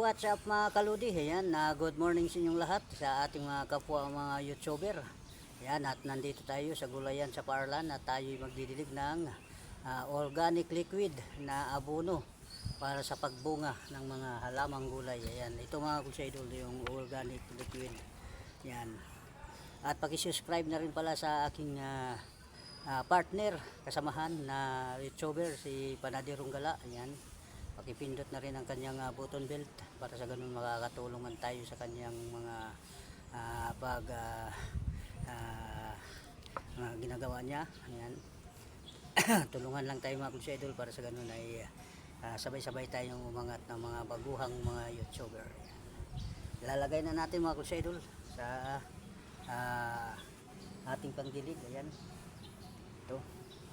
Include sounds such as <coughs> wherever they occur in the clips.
what's up mga kaludi? Ayan, na good morning sa inyong lahat sa ating mga kapwa mga YouTuber. Ayan, at nandito tayo sa gulayan sa Parlan at tayo magdidilig ng ah, organic liquid na abono para sa pagbunga ng mga halamang gulay. Ayan, ito mga kusaidol yung organic liquid. Ayan. At pakisubscribe na rin pala sa aking ah, ah, partner, kasamahan na YouTuber si Panadirong Gala. Ayan pakipindot na rin ang kanyang ah, button belt para sa ganun makakatulungan tayo sa kanyang mga ah, pag ah, ah, mga ginagawa niya. Ayan. <coughs> Tulungan lang tayo mga kusa idol para sa ganun ay ah, sabay-sabay tayong umangat ng mga baguhang mga youtuber. Ayan. lalagay na natin mga kusa idol sa ah, ating pangdilig ayan. Ito.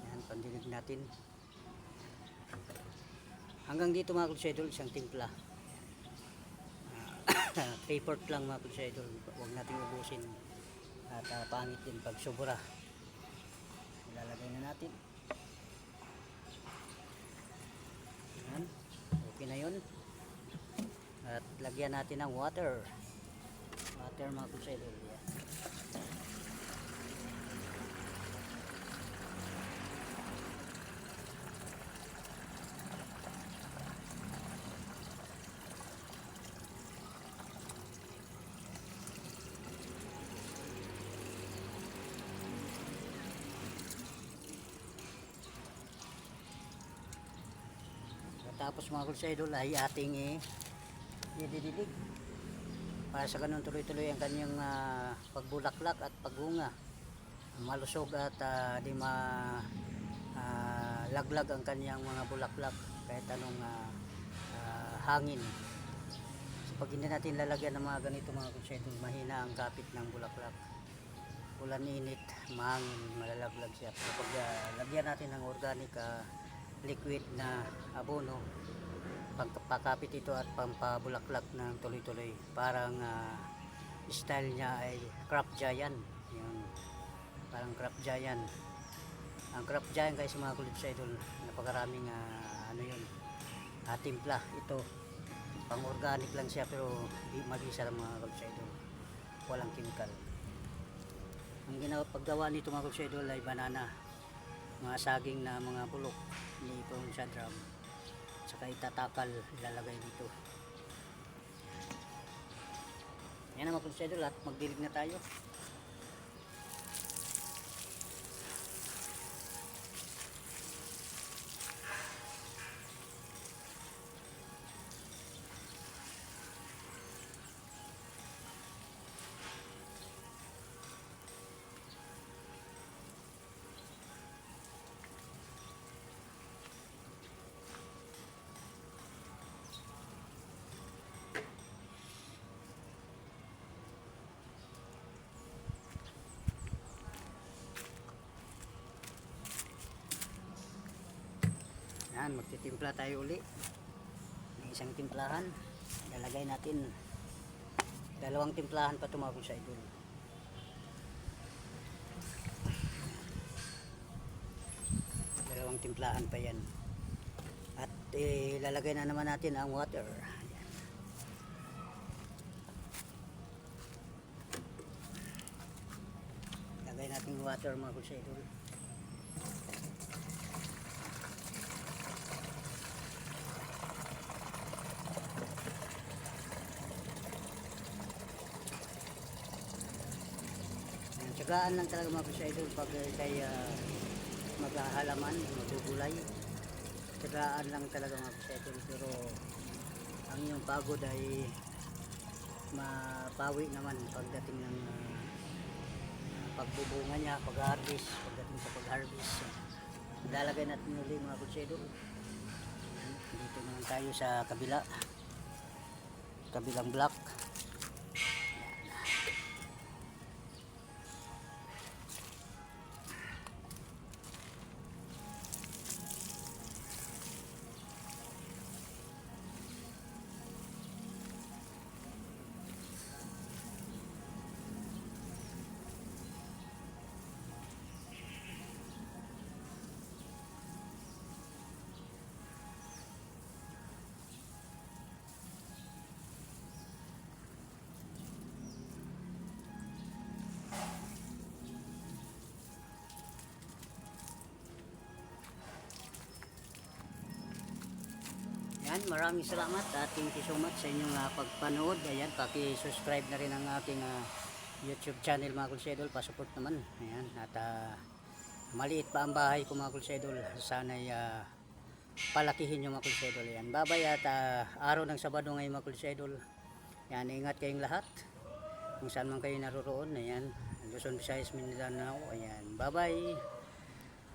Ayan pandilig natin Hanggang dito mga idol, isang timpla. Ah, <coughs> paper lang mga idol, huwag natin ubusin. At ah, pangit din pag sobra. Ilalagay na natin. Yan. Okay na yun. At lagyan natin ng water. Water mga idol. Yan. Tapos mga idol ay ating eh, ididilig para sa ganun tuloy-tuloy ang kanyang ah, pagbulaklak at pagbunga. Malusog at ah, di ma ah, laglag ang kanyang mga bulaklak. Kahit anong ah, ah, hangin. So pag hindi natin lalagyan ng mga ganito mga idol mahina ang kapit ng bulaklak. Ulan init mahangin malalaglag siya. So pag ah, lagyan natin ng organic ah, liquid na abono pagpakapit ito at pampabulaklak ng tuloy-tuloy. Parang ah, style niya ay crop giant. Yung parang crop giant. Ang crop giant guys mga kulit sa idol napakaraming ah, ano yun uh, timpla ito. Pang organic lang siya pero di mag-isa lang mga kulit sa idol. Walang chemical. Ang ginawa paggawa nito mga kulit sa idol ay banana mga saging na mga bulok ni ipon sa drum. Saka itatakal ilalagay dito. Yan naman konsedol at magdilig na tayo yan magtitimpla tayo uli. Ng isang timplahan. Lalagay natin. Dalawang timplahan pa tumawag sa idol. Dalawang timplahan pa yan. At eh, lalagay na naman natin ang water. Ayan. lagay natin water mga kusa Tsagaan lang talaga mga kusa idol pag eh, kay ah, maghahalaman, magbubulay. Tsagaan lang talaga mga kusa idol pero ang iyong pagod ay mapawi naman pagdating ng ah, pagbubunga niya, pag-harvest, pagdating sa pag-harvest. Lalagay natin uli mga kusa idol. Yan, Dito naman tayo sa kabila. Kabilang block. Ayan, maraming salamat at thank you so much sa inyong ah, pagpanood. Ayan, paki-subscribe na rin ang aking ah, YouTube channel mga kulsedol. Pasupport naman. Ayan, at ah, maliit pa ang bahay ko mga kulsedol. Sana'y ah, palakihin nyo mga kulsedol. Ayan, babay at ah, araw ng Sabado ngayon mga kulsedol. Ayan, ingat kayong lahat. Kung saan man kayo naroroon. Ayan, Luzon, Visayas, Mindanao. Ayan, bye-bye.